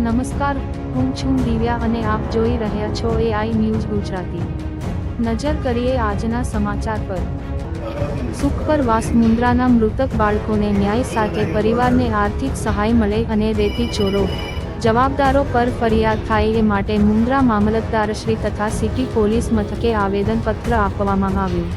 નમસ્કાર, હું છું દિવ્યા અને આપ જોઈ રહ્યા છો એઆઈ ન્યૂઝ ગુજરાતી. નજર કરીએ આજના સમાચાર પર. સુખપરવાસ પર વાસ મુન્દ્રાના મૃતક બાળકોને ન્યાય સાથે પરિવારને આર્થિક સહાય મળે અને રેતી ચોરો. જવાબદારો પર ફરિયાદ થાય એ માટે મુન્દ્રા મામલતદારશ્રી તથા સિટી પોલીસ મથકે આવેદનપત્ર આપવામાં આવ્યું.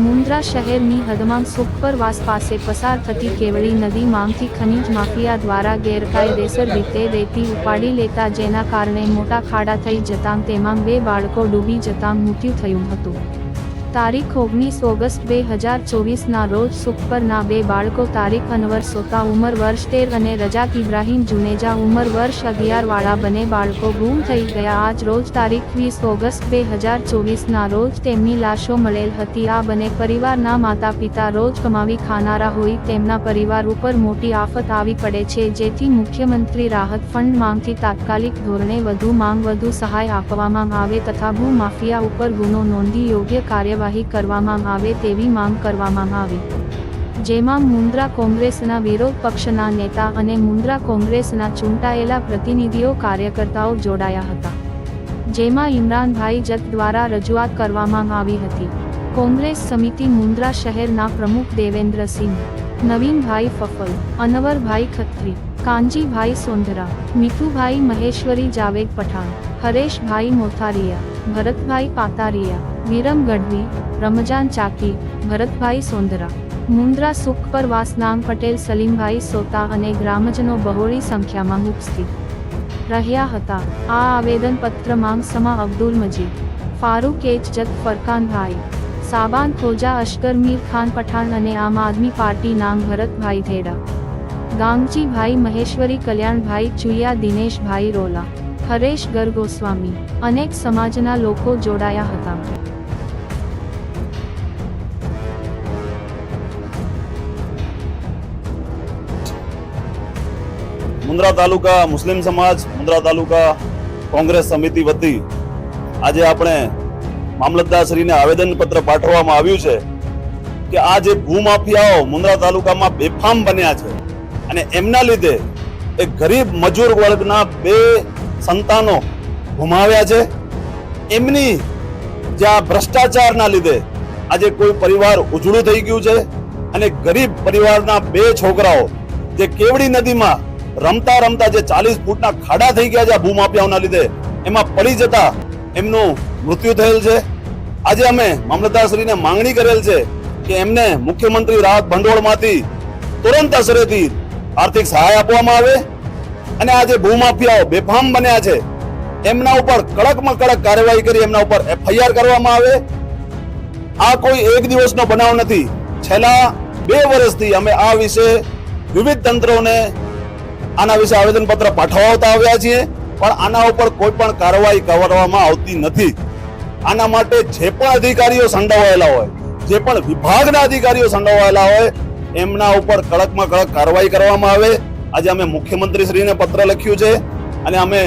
મુન્દ્રા શહેરની હદમાં સુખપરવાસ પાસે પસાર થતી કેવળી નદી માંગથી ખનીજ માફિયા દ્વારા ગેરકાયદેસર રીતે રેતી ઉપાડી લેતા જેના કારણે મોટા ખાડા થઈ જતાં તેમાં બે બાળકો ડૂબી જતાં મૃત્યુ થયું હતું. તારીખ ઓગણીસ ઓગસ્ટ બે હજાર ચોવીસના રોજ સુખપરના બે બાળકો તારીખ અનવર સોતા ઉંમર વર્ષ તેર અને રજાક ઇબ્રાહીમ જુનેજા ઉંમર વર્ષ અગિયારવાળા બંને બાળકો ગુમ થઈ ગયા. આજ રોજ તારીખ વીસ ઓગસ્ટ બે હજાર ચોવીસના રોજ તેમની લાશો મળેલ હતી. આ બંને પરિવારના માતા પિતા રોજ કમાવી ખાનારા હોય તેમના પરિવાર ઉપર મોટી આફત આવી પડે છે, જેથી મુખ્યમંત્રી રાહત ફંડ માંગથી તાત્કાલિક ધોરણે વધુ માંગ વધુ સહાય આપવામાં આવે તથા ભૂમાફિયા ઉપર ગુનો નોંધી યોગ્ય કાર્યવાહી કરવામાં આવે તેવી માંગ કરવામાં આવી. જેમાં મુન્દ્રા કોંગ્રેસના વિરોધ પક્ષના નેતા અને મુન્દ્રા કોંગ્રેસના ચૂંટાયેલા પ્રતિનિધિઓ કાર્યકર્તાઓ જોડાયા હતા. જેમાં ઇમરાનભાઈ જત દ્વારા રજૂઆત કરવામાં આવી હતી. કોંગ્રેસ સમિતિ મુન્દ્રા શહેરના પ્રમુખ દેવેન્દ્રસિંહ, નવીનભાઈ ફફલ, અનવરભાઈ ખત્રી કાનજીભાઈ સોંધરા મીઠુભાઈ મહેશ્વરી જાવેદ પઠાણ, હરેશભાઈ મોથારિયા, ભરતભાઈ પાતારિયા, વિરમ ગઢવી, રમજાન ચાકી, ભરતભાઈ સોંદરા મુન્દ્રા સુખ પર વાસનામ પટેલ, સલીમભાઈ સોતા અને ગ્રામજનો બહોળી સંખ્યામાં ઉપસ્થિત રહ્યા હતા. આ આવેદનપત્રમાં સમા અબ્દુલ મજીદ, ફારૂક એચ. જત ફરકાનભાઈ સાબાન ખોજા અશ્કર મીર ખાન પઠાણ અને આમ આદમી પાર્ટી નામ ભરતભાઈ ધેડા ગાંગજીભાઈ મહેશ્વરી, કલ્યાણભાઈ ચુયા દિનેશભાઈ રોલા, હરેશ ગરગોસ્વામી અનેક સમાજના લોકો જોડાયા હતા. મુન્દ્રા તાલુકા મુસ્લિમ સમાજ, મુન્દ્રા તાલુકા કોંગ્રેસ સમિતિ વતી આજે આપણે મામલતદારશ્રીને આવેદનપત્ર પાઠવવામાં આવ્યું છે કે આ જે ભૂમાફિયાઓ મુન્દ્રા તાલુકામાં બેફામ બન્યા છે અને એમના લીધે એ ગરીબ મજૂર વર્ગના બે સંતાનો ગુમાવ્યા છે. એમની જે આ ભ્રષ્ટાચારના લીધે આજે કોઈ પરિવાર ઉજળું થઈ ગયું છે અને ગરીબ પરિવારના બે છોકરાઓ જે કેવડી નદીમાં રમતા રમતા જે ચાલીસ ફૂટના ખાડા થઈ ગયા છે આ ભૂમાફિયાઓના લીધે, એમાં પડી જતા એમનું મૃત્યુ થયેલ છે. આજે અમે મામલતદારશ્રીને માંગણી કરેલ છે કે એમને મુખ્યમંત્રી રાહત ભંડોળમાંથી તુરંત અસરેથી આર્થિક સહાય આપવામાં આવે અને આ જે ભૂમાફિયાઓ બેફામ બન્યા છે, એમના ઉપર કડકમાં કડક કાર્યવાહી કરી, એમના ઉપર એફઆઈઆર કરવામાં આવે. આ કોઈ એક દિવસનો બનાવ નથી. છેલ્લા બે વર્ષથી અમે આ વિશે વિવિધ તંત્રોને આના વિશે આવેદનપત્ર પાઠવતા આવ્યા છીએ, પણ આના ઉપર કોઈ પણ કાર્યવાહી કરવામાં આવતી નથી. આના માટે જે પણ અધિકારીઓ સંડોવાયેલા હોય, જે પણ વિભાગના અધિકારીઓ સંડોવાયેલા હોય એમના ઉપર કડકમાં કડક કાર્યવાહી કરવામાં આવે. આજે અમે મુખ્યમંત્રી શ્રીને પત્ર લખ્યું છે અને અમે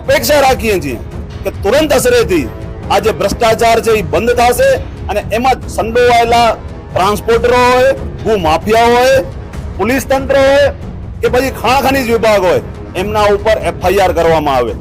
અપેક્ષા રાખીએ છીએ કે તુરંત અસરેથી આ જે ભ્રષ્ટાચાર છે એ બંધ થશે અને એમાં સંડોવાયેલા ટ્રાન્સપોર્ટરો હોય, ભૂ માફિયા હોય, પોલીસ તંત્ર હોય કે પછી ખાણ ખનીજ વિભાગ હોય, એમના ઉપર એફઆઈઆર કરવામાં આવે.